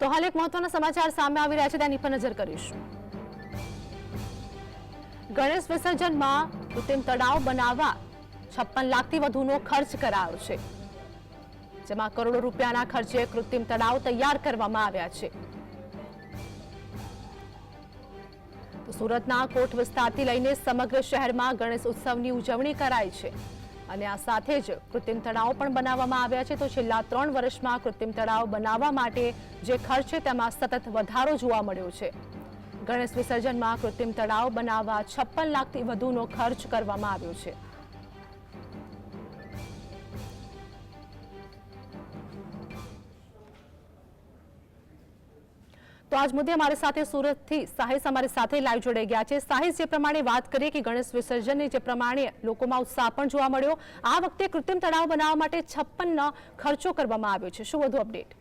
તો હાલ એક મહત્વના સમાચાર સામે આવી રહ્યા છે, તેની પર નજર કરીશું. ગણેશ વિસર્જનમાં કૃત્રિમ તળાવ બનાવવા છપ્પન લાખથી વધુનો ખર્ચ કરાયો છે. જેમાં કરોડો રૂપિયાના ખર્ચે કૃત્રિમ તળાવ તૈયાર કરવામાં આવ્યા છે. સુરતના કોટ વિસ્તારથી લઈને સમગ્ર શહેરમાં ગણેશ ઉત્સવની ઉજવણી કરાઈ છે. અને આ સાથે જ કૃત્રિમ તળાવ પણ બનાવવામાં આવ્યા છે. તો છેલ્લા ત્રણ વર્ષમાં કૃત્રિમ તળાવ બનાવવા માટે જે ખર્ચ છે, તેમાં સતત વધારો જોવા મળ્યો છે. ગણેશ વિસર્જનમાં કૃત્રિમ તળાવ બનાવવા છપ્પન લાખથી વધુનો ખર્ચ કરવામાં આવ્યો છે. તો આજ મુદ્દે અમારી સાથે સુરતથી સાહિસ અમારી સાથે લાઈવ જોડાઈ ગયા છે. સાહિસ, જે પ્રમાણે વાત કરીએ કે ગણેશ વિસર્જનની, જે પ્રમાણે લોકોમાં ઉત્સાહ પણ જોવા મળ્યો. આ વખતે કૃત્રિમ તળાવ બનાવવા માટે છપ્પન ખર્ચો કરવામાં આવ્યો છે. શું વધુ અપડેટ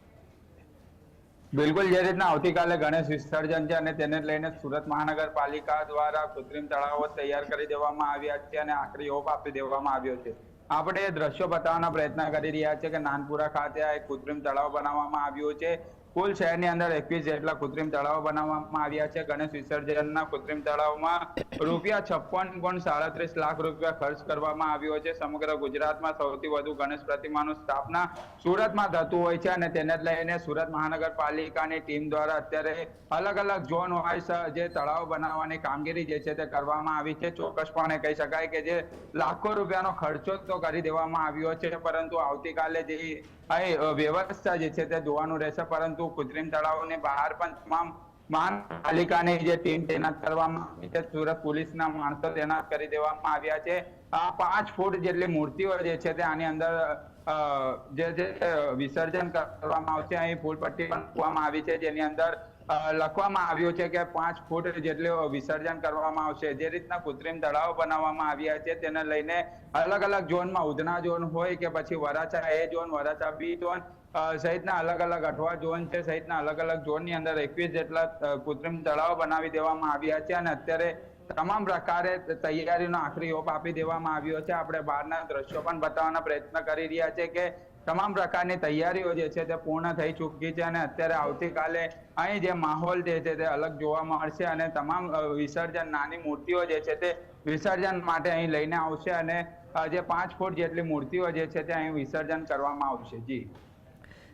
બિલકુલ, જે રીતના આવતીકાલે ગણેશ વિસર્જન છે અને તેને લઈને સુરત મહાનગરપાલિકા દ્વારા કૃત્રિમ તળાવો તૈયાર કરી દેવામાં આવ્યા છે અને આખરી ઓપ આપી દેવામાં આવ્યો છે. આપણે દ્રશ્યો બતાવવાનો પ્રયત્ન કરી રહ્યા છે કે નાનપુરા ખાતે આ એક કૃત્રિમ તળાવ બનાવવામાં આવ્યું છે. કુલ શહેરની અંદર એકવીસ જેટલા કૃત્રિમ તળાવો બનાવવામાં આવ્યા છે. ગણેશ વિસર્જનના કૃત્રિમ તળાવમાં રૂપિયા છપ્પન પોઈન્ટ સાડત્રીસ લાખ રૂપિયા ખર્ચ કરવામાં આવ્યો છે. સમગ્ર ગુજરાતમાં સૌથી વધુ ગણેશ પ્રતિમાનું સ્થાપના સુરતમાં થતું હોય છે અને તેને લઈને સુરત મહાનગરપાલિકાની ટીમ દ્વારા અત્યારે અલગ અલગ ઝોન વાઇઝ જે તળાવ બનાવવાની કામગીરી જે છે તે કરવામાં આવી છે. ચોક્કસપણે કહી શકાય કે જે લાખો રૂપિયાનો ખર્ચો તો કરી દેવામાં આવ્યો છે. પરંતુ આવતીકાલે જે વ્યવસ્થા જે છે તે જોવાનું રહેશે પરંતુ કૃત્રિમ તળાવોની બહાર પણ તમામ મહાનગરપાલિકાની જે ટીમ તૈનાત કરવામાં આવી છે, સુરત પોલીસના માણસો તૈનાત કરી દેવામાં આવ્યા છે. આ પાંચ ફૂટ જેટલી મૂર્તિઓ જે છે તે આની અંદર જે જે વિસર્જન કરવામાં આવશે, અહીં ફૂલપટ્ટી પણ મૂકવામાં આવી છે. જેની અંદર લખવામાં આવ્યું છે કે પાંચ ફૂટ જેટલું વિસર્જન કરવામાં આવશે. જે રીતના કૃત્રિમ તળાવ બનાવવામાં આવ્યા છે, તેને લઈને અલગ અલગ ઝોનમાં ઉધના ઝોન હોય કે પછી Varachha A zone, Varachha B zone સહિતના અલગ અલગ અઠવા ઝોન છે, સહિતના અલગ અલગ ઝોનની અંદર એકવીસ જેટલા કૃત્રિમ તળાવ બનાવી દેવામાં આવ્યા છે અને અત્યારે તમામ પ્રકારે તૈયારીનો આખરી ઓપ આપી દેવામાં આવ્યો છે. આપણે બહારના દ્રશ્યો પણ બતાવવાનો પ્રયત્ન કરી રહ્યા છે કે તમામ પ્રકારની તૈયારીઓ જે છે તે પૂર્ણ થઈ ચૂકી છે અને અત્યારે આવતીકાલે અહીં જે માહોલ જે છે તે અલગ જોવા મળશે અને તમામ વિસર્જન નાની મૂર્તિઓ જે છે તે વિસર્જન માટે અહીં લઈને આવશે અને જે પાંચ ફૂટ જેટલી મૂર્તિઓ જે છે તે અહીં વિસર્જન કરવામાં આવશે. જી.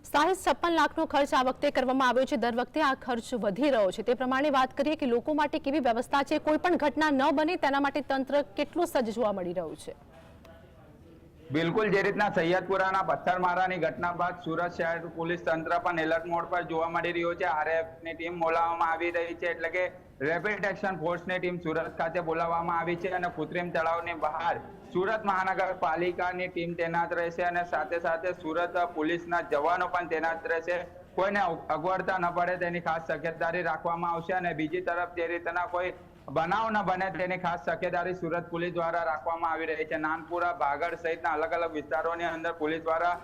સાહીઠ છપ્પન લાખનો ખર્ચ આ વખતે કરવામાં આવ્યો છે. દર વખતે આ ખર્ચ વધી રહ્યો છે. તે પ્રમાણે વાત કરીએ કે લોકો માટે કેવી વ્યવસ્થા છે? કોઈ પણ ઘટના ન બને તેના માટે તંત્ર કેટલું સજ્જ જોવા મળી રહ્યું છે? બિલકુલ, જે રીતના સૈયદપુરાના પથ્થરમારાની ઘટના બાદ સુરત શહેર પોલીસ તંત્ર પણ એલર્ટ મોડ પર જોવા મળી રહ્યું છે. આરએફની ટીમ બોલાવવામાં આવી રહી છે એટલે કે રેપિડ એક્શન ફોર્સની ટીમ સુરત ખાતે બોલાવવામાં આવી છે અને કૃત્રિમ તળાવની બહાર સુરત મહાનગરપાલિકાની ટીમ તૈનાત રહેશે અને સાથે સાથે સુરત પોલીસના જવાનો પણ તૈનાત રહેશે. કોઈને અગવડતા ન પડે તેની ખાસ તકેદારી રાખવામાં આવશે અને બીજી તરફ જે રીતના કોઈ બનાવ ન બને તેની ખાસ તકેદારી સુરત પોલીસ દ્વારા રાખવામાં આવી રહી છે. નાનપુરા, ભાગળ સહિતના અલગ અલગ વિસ્તારોની અંદર પોલીસ દ્વારા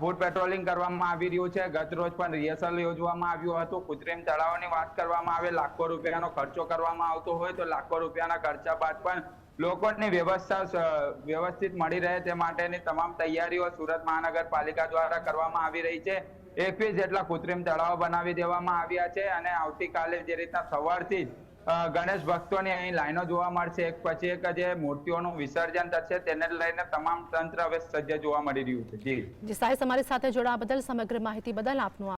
ફૂડ પેટ્રોલિંગ કરવામાં આવી રહ્યું છે. ગત રોજ પણ રિહર્સલ યોજવામાં આવ્યું હતું. કૃત્રિમ તળાવની વાત કરવામાં આવે, લાખો રૂપિયાનો ખર્ચો કરવામાં આવતો હોય તો લાખો રૂપિયાના ખર્ચા બાદ પણ લોકોની વ્યવસ્થા વ્યવસ્થિત મળી રહે તે માટેની તમામ તૈયારીઓ સુરત મહાનગરપાલિકા દ્વારા કરવામાં આવી રહી છે. એકવીસ જેટલા કૃત્રિમ તળાવ બનાવી દેવામાં આવ્યા છે અને આવતીકાલે જે રીતના સવારથી જ ગણેશ ભક્તોની અહીં લાઈનો જોવા મળશે. એક પછી એક જે મૂર્તિઓનું વિસર્જન થશે તેને લઈને તમામ તંત્ર હવે સજ્જ જોવા મળી રહ્યું છે. જી. સાહેબ અમારી સાથે જોડાવા બદલ સમગ્ર માહિતી બદલ આપનો